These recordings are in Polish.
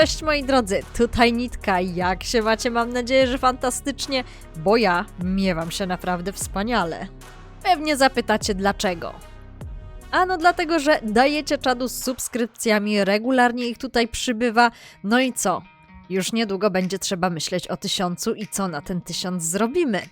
Cześć moi drodzy, tutaj Nitka. Jak się macie? Mam nadzieję, że fantastycznie, bo ja miewam się naprawdę wspaniale. Pewnie zapytacie dlaczego. Ano dlatego, że dajecie czadu z subskrypcjami, regularnie ich tutaj przybywa. No i co? Już niedługo będzie trzeba myśleć o tysiącu i co na ten tysiąc zrobimy.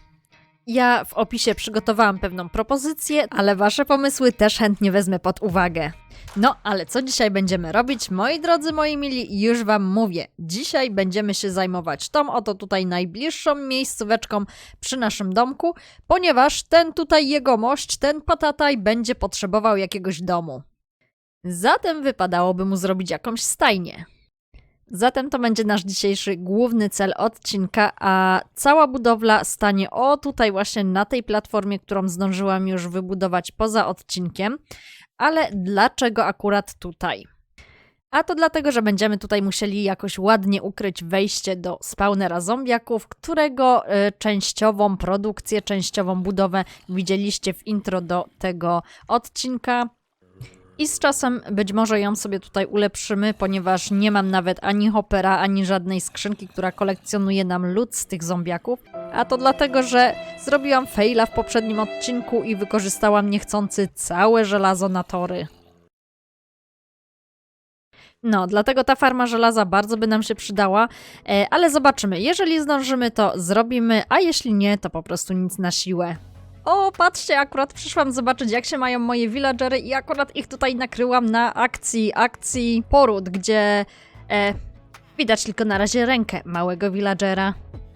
Ja w opisie przygotowałam pewną propozycję, ale wasze pomysły też chętnie wezmę pod uwagę. No, ale co dzisiaj będziemy robić? Moi drodzy, moi mili, już wam mówię. Dzisiaj będziemy się zajmować tą oto tutaj najbliższą miejscóweczką przy naszym domku, ponieważ ten tutaj jegomość, ten patataj będzie potrzebował jakiegoś domu. Zatem wypadałoby mu zrobić jakąś stajnię. Zatem to będzie nasz dzisiejszy główny cel odcinka, a cała budowla stanie o tutaj właśnie na tej platformie, którą zdążyłam już wybudować poza odcinkiem. Ale dlaczego akurat tutaj? A to dlatego, że będziemy tutaj musieli jakoś ładnie ukryć wejście do spawnera zombiaków, którego y, częściową produkcję, częściową budowę widzieliście w intro do tego odcinka. I z czasem być może ją sobie tutaj ulepszymy, ponieważ nie mam nawet ani hopera, ani żadnej skrzynki, która kolekcjonuje nam lód z tych zombiaków. A to dlatego, że zrobiłam faila w poprzednim odcinku i wykorzystałam niechcący całe żelazo na tory. No, dlatego ta farma żelaza bardzo by nam się przydała, e, ale zobaczymy. Jeżeli zdążymy, to zrobimy, a jeśli nie, to po prostu nic na siłę. O, patrzcie, akurat przyszłam zobaczyć, jak się mają moje villagery i akurat ich tutaj nakryłam na akcji, akcji poród, gdzie e, widać tylko na razie rękę małego villagera.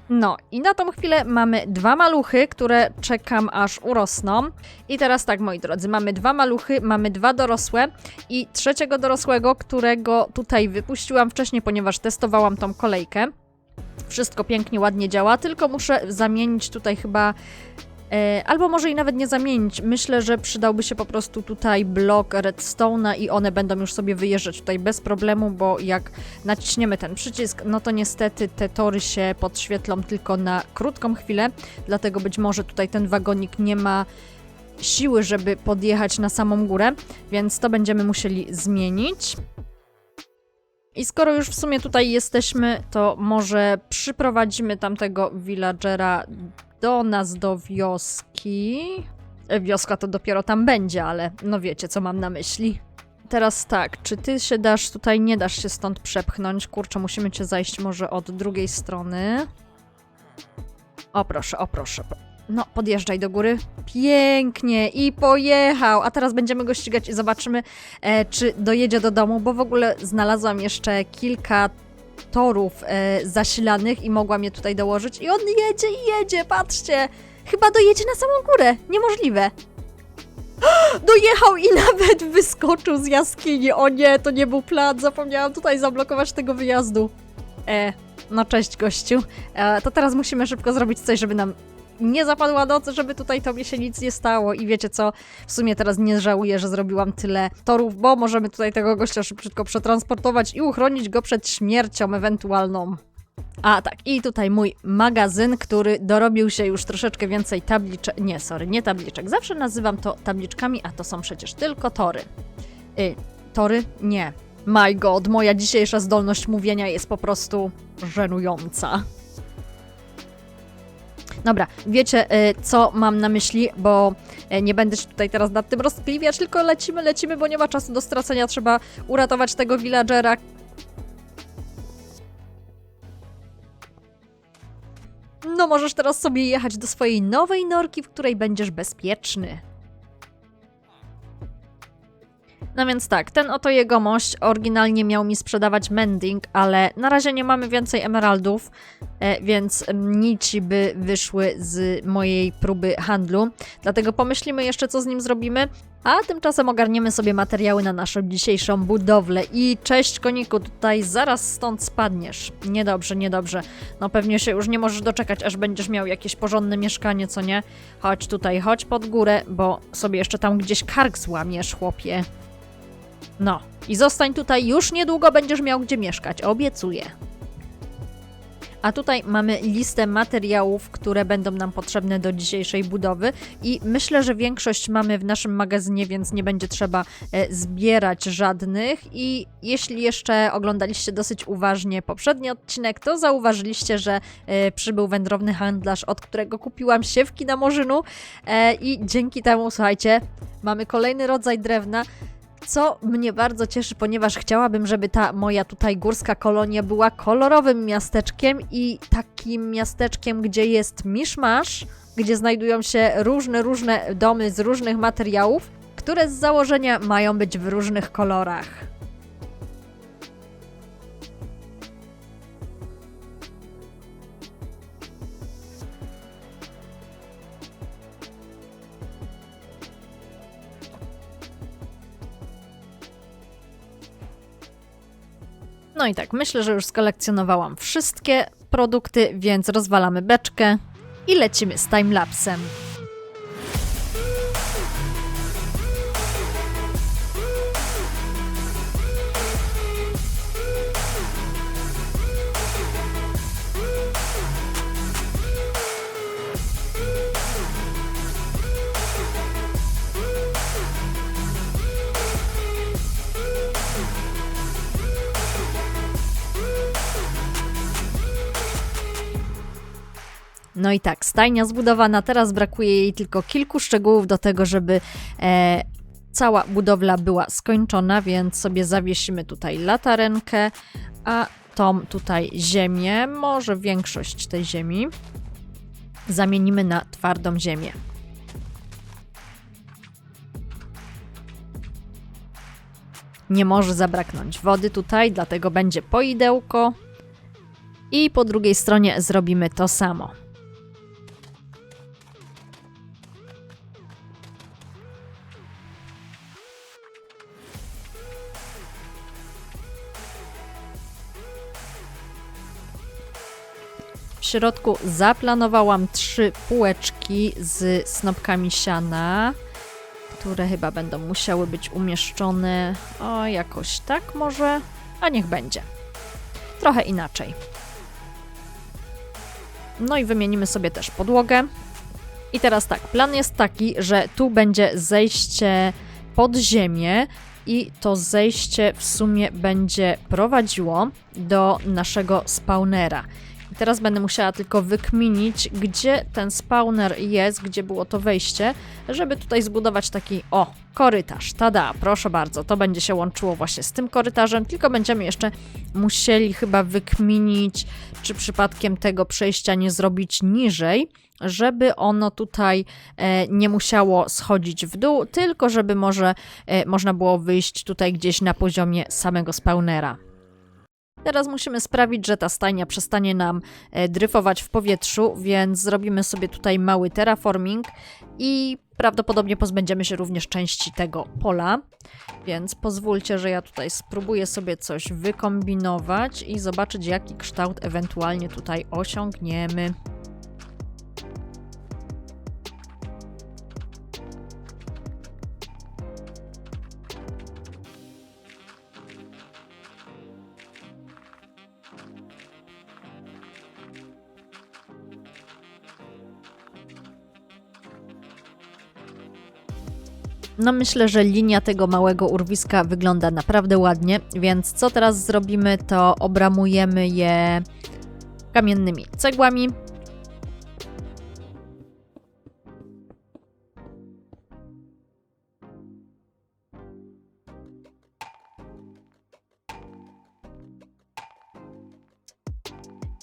No i na tą chwilę mamy dwa maluchy, które czekam aż urosną. I teraz tak, moi drodzy, mamy dwa maluchy, mamy dwa dorosłe i trzeciego dorosłego, którego tutaj wypuściłam wcześniej, ponieważ testowałam tą kolejkę. Wszystko pięknie, ładnie działa, tylko muszę zamienić tutaj chyba Albo może i nawet nie zamienić. Myślę, że przydałby się po prostu tutaj blok redstone'a i one będą już sobie wyjeżdżać tutaj bez problemu, bo jak naciśniemy ten przycisk, no to niestety te tory się podświetlą tylko na krótką chwilę, dlatego być może tutaj ten wagonik nie ma siły, żeby podjechać na samą górę, więc to będziemy musieli zmienić. I skoro już w sumie tutaj jesteśmy, to może przyprowadzimy tamtego villagera do nas do wioski. E, Wioska to dopiero tam będzie, ale no wiecie, co mam na myśli. Teraz tak, czy ty się dasz tutaj, nie dasz się stąd przepchnąć? Kurczę, musimy cię zajść może od drugiej strony. O proszę, o proszę. No, podjeżdżaj do góry. Pięknie i pojechał. A teraz będziemy go ścigać i zobaczymy, e, czy dojedzie do domu, bo w ogóle znalazłam jeszcze kilka torów e, zasilanych i mogłam je tutaj dołożyć. I on jedzie i jedzie, patrzcie! Chyba dojedzie na samą górę. Niemożliwe. Dojechał i nawet wyskoczył z jaskini. O nie, to nie był plan. Zapomniałam tutaj zablokować tego wyjazdu. E, no cześć gościu. E, to teraz musimy szybko zrobić coś, żeby nam nie zapadła noc, żeby tutaj tobie się nic nie stało. I wiecie co? W sumie teraz nie żałuję, że zrobiłam tyle torów, bo możemy tutaj tego gościa szybciutko przetransportować i uchronić go przed śmiercią ewentualną. A tak, i tutaj mój magazyn, który dorobił się już troszeczkę więcej tabliczek. Nie, sorry, nie tabliczek. Zawsze nazywam to tabliczkami, a to są przecież tylko tory. Y, tory? Nie. My god, moja dzisiejsza zdolność mówienia jest po prostu żenująca. Dobra, wiecie y, co mam na myśli, bo y, nie będę się tutaj teraz nad tym rozkliwiać, tylko lecimy, lecimy, bo nie ma czasu do stracenia, trzeba uratować tego villagera. No możesz teraz sobie jechać do swojej nowej norki, w której będziesz bezpieczny. No więc tak, ten oto jegomość oryginalnie miał mi sprzedawać mending, ale na razie nie mamy więcej emeraldów, e, więc nici by wyszły z mojej próby handlu. Dlatego pomyślimy jeszcze, co z nim zrobimy. A tymczasem ogarniemy sobie materiały na naszą dzisiejszą budowlę. I cześć koniku, tutaj zaraz stąd spadniesz. Niedobrze, niedobrze. No pewnie się już nie możesz doczekać, aż będziesz miał jakieś porządne mieszkanie, co nie? Chodź tutaj, chodź pod górę, bo sobie jeszcze tam gdzieś kark złamiesz, chłopie. No, i zostań tutaj, już niedługo będziesz miał gdzie mieszkać, obiecuję. A tutaj mamy listę materiałów, które będą nam potrzebne do dzisiejszej budowy i myślę, że większość mamy w naszym magazynie, więc nie będzie trzeba e, zbierać żadnych i jeśli jeszcze oglądaliście dosyć uważnie poprzedni odcinek, to zauważyliście, że e, przybył wędrowny handlarz, od którego kupiłam siewki na morzynu e, i dzięki temu, słuchajcie, mamy kolejny rodzaj drewna, co mnie bardzo cieszy, ponieważ chciałabym, żeby ta moja tutaj górska kolonia była kolorowym miasteczkiem i takim miasteczkiem, gdzie jest miszmasz, gdzie znajdują się różne, różne domy z różnych materiałów, które z założenia mają być w różnych kolorach. No i tak, myślę, że już skolekcjonowałam wszystkie produkty, więc rozwalamy beczkę i lecimy z timelapsem. No i tak, stajnia zbudowana, teraz brakuje jej tylko kilku szczegółów do tego, żeby e, cała budowla była skończona, więc sobie zawiesimy tutaj latarenkę, a tą tutaj ziemię, może większość tej ziemi, zamienimy na twardą ziemię. Nie może zabraknąć wody tutaj, dlatego będzie poidełko. I po drugiej stronie zrobimy to samo. Środku zaplanowałam trzy półeczki z snopkami siana, które chyba będą musiały być umieszczone o jakoś tak może, a niech będzie. Trochę inaczej. No i wymienimy sobie też podłogę. I teraz tak, plan jest taki, że tu będzie zejście pod ziemię i to zejście w sumie będzie prowadziło do naszego spawnera. Teraz będę musiała tylko wykminić, gdzie ten spawner jest, gdzie było to wejście, żeby tutaj zbudować taki, o, korytarz. Tada, proszę bardzo, to będzie się łączyło właśnie z tym korytarzem, tylko będziemy jeszcze musieli chyba wykminić, czy przypadkiem tego przejścia nie zrobić niżej, żeby ono tutaj e, nie musiało schodzić w dół, tylko żeby może e, można było wyjść tutaj gdzieś na poziomie samego spawnera. Teraz musimy sprawić, że ta stajnia przestanie nam e, dryfować w powietrzu, więc zrobimy sobie tutaj mały terraforming i prawdopodobnie pozbędziemy się również części tego pola. Więc pozwólcie, że ja tutaj spróbuję sobie coś wykombinować i zobaczyć, jaki kształt ewentualnie tutaj osiągniemy. No myślę, że linia tego małego urwiska wygląda naprawdę ładnie, więc co teraz zrobimy, to obramujemy je kamiennymi cegłami.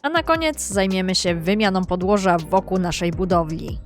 A na koniec zajmiemy się wymianą podłoża wokół naszej budowli.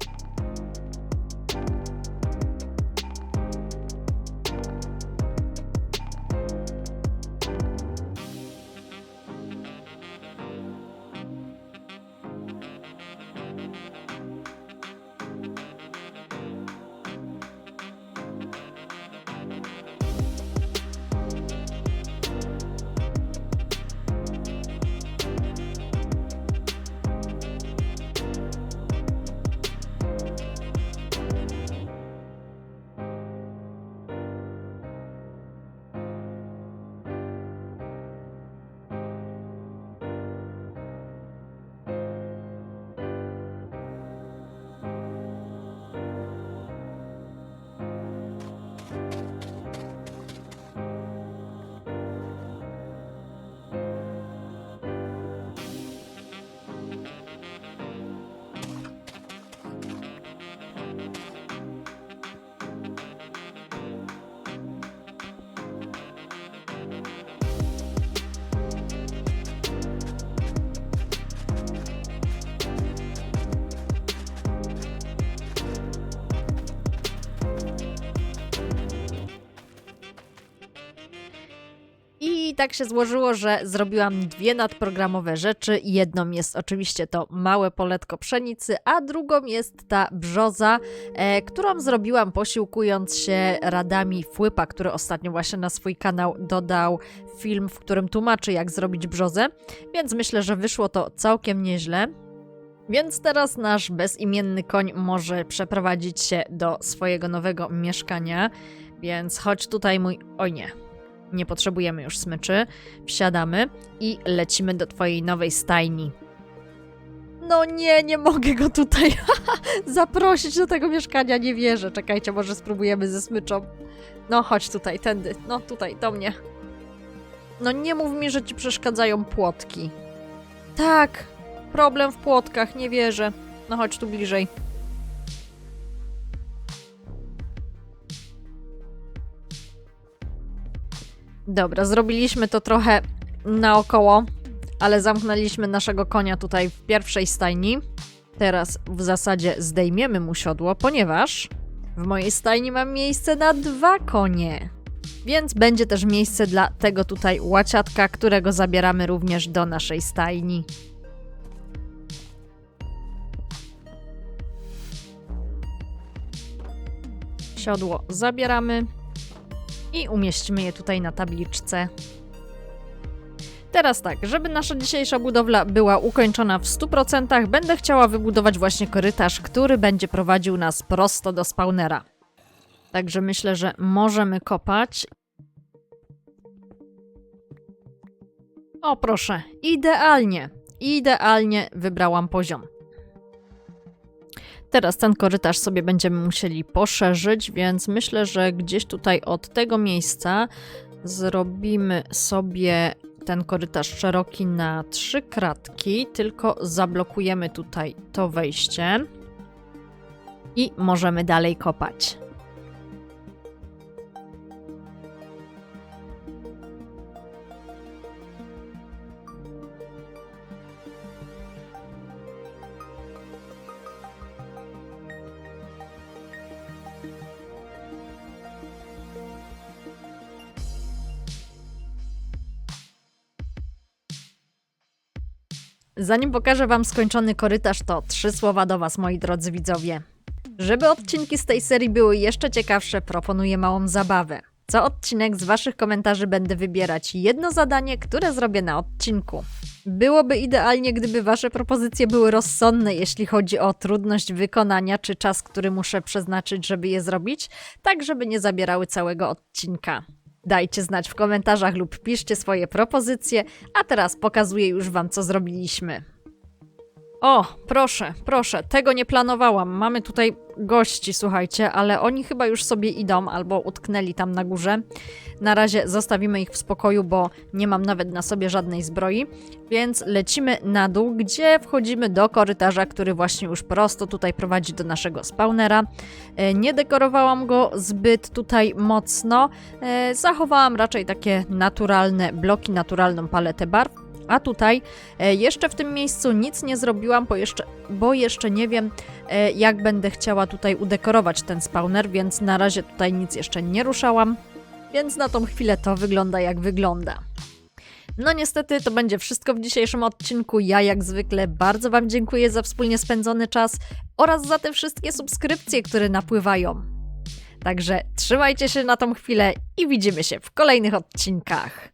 I tak się złożyło, że zrobiłam dwie nadprogramowe rzeczy. Jedną jest oczywiście to małe poletko pszenicy, a drugą jest ta brzoza, e, którą zrobiłam posiłkując się radami Fłypa, który ostatnio właśnie na swój kanał dodał film, w którym tłumaczy jak zrobić brzozę, więc myślę, że wyszło to całkiem nieźle. Więc teraz nasz bezimienny koń może przeprowadzić się do swojego nowego mieszkania. Więc chodź tutaj, mój. Oj nie. Nie potrzebujemy już smyczy. Wsiadamy i lecimy do twojej nowej stajni. No nie, nie mogę go tutaj zaprosić do tego mieszkania, nie wierzę. Czekajcie, może spróbujemy ze smyczą. No chodź tutaj, tędy. No tutaj, do mnie. No nie mów mi, że ci przeszkadzają płotki. Tak, problem w płotkach, nie wierzę. No chodź tu bliżej. Dobra, zrobiliśmy to trochę naokoło, ale zamknęliśmy naszego konia tutaj w pierwszej stajni. Teraz w zasadzie zdejmiemy mu siodło, ponieważ w mojej stajni mam miejsce na dwa konie. Więc będzie też miejsce dla tego tutaj łaciatka, którego zabieramy również do naszej stajni. Siodło zabieramy i umieścimy je tutaj na tabliczce. Teraz tak, żeby nasza dzisiejsza budowla była ukończona w 100%, będę chciała wybudować właśnie korytarz, który będzie prowadził nas prosto do spawnera. Także myślę, że możemy kopać. O proszę, idealnie, idealnie wybrałam poziom. Teraz ten korytarz sobie będziemy musieli poszerzyć, więc myślę, że gdzieś tutaj od tego miejsca zrobimy sobie ten korytarz szeroki na trzy kratki, tylko zablokujemy tutaj to wejście i możemy dalej kopać. Zanim pokażę Wam skończony korytarz, to trzy słowa do Was, moi drodzy widzowie. Żeby odcinki z tej serii były jeszcze ciekawsze, proponuję małą zabawę. Co odcinek z Waszych komentarzy będę wybierać jedno zadanie, które zrobię na odcinku. Byłoby idealnie, gdyby Wasze propozycje były rozsądne, jeśli chodzi o trudność wykonania czy czas, który muszę przeznaczyć, żeby je zrobić, tak żeby nie zabierały całego odcinka. Dajcie znać w komentarzach lub piszcie swoje propozycje, a teraz pokazuję już Wam, co zrobiliśmy. O, proszę, proszę, tego nie planowałam. Mamy tutaj gości, słuchajcie, ale oni chyba już sobie idą albo utknęli tam na górze. Na razie zostawimy ich w spokoju, bo nie mam nawet na sobie żadnej zbroi, więc lecimy na dół, gdzie wchodzimy do korytarza, który właśnie już prosto tutaj prowadzi do naszego spawnera. E, Nie dekorowałam go zbyt tutaj mocno, e, zachowałam raczej takie naturalne bloki, naturalną paletę barw. A tutaj e, jeszcze w tym miejscu nic nie zrobiłam, bo jeszcze, bo jeszcze nie wiem, e, jak będę chciała tutaj udekorować ten spawner, więc na razie tutaj nic jeszcze nie ruszałam. Więc na tą chwilę to wygląda jak wygląda. No niestety to będzie wszystko w dzisiejszym odcinku. Ja jak zwykle bardzo Wam dziękuję za wspólnie spędzony czas oraz za te wszystkie subskrypcje, które napływają. Także trzymajcie się na tą chwilę i widzimy się w kolejnych odcinkach.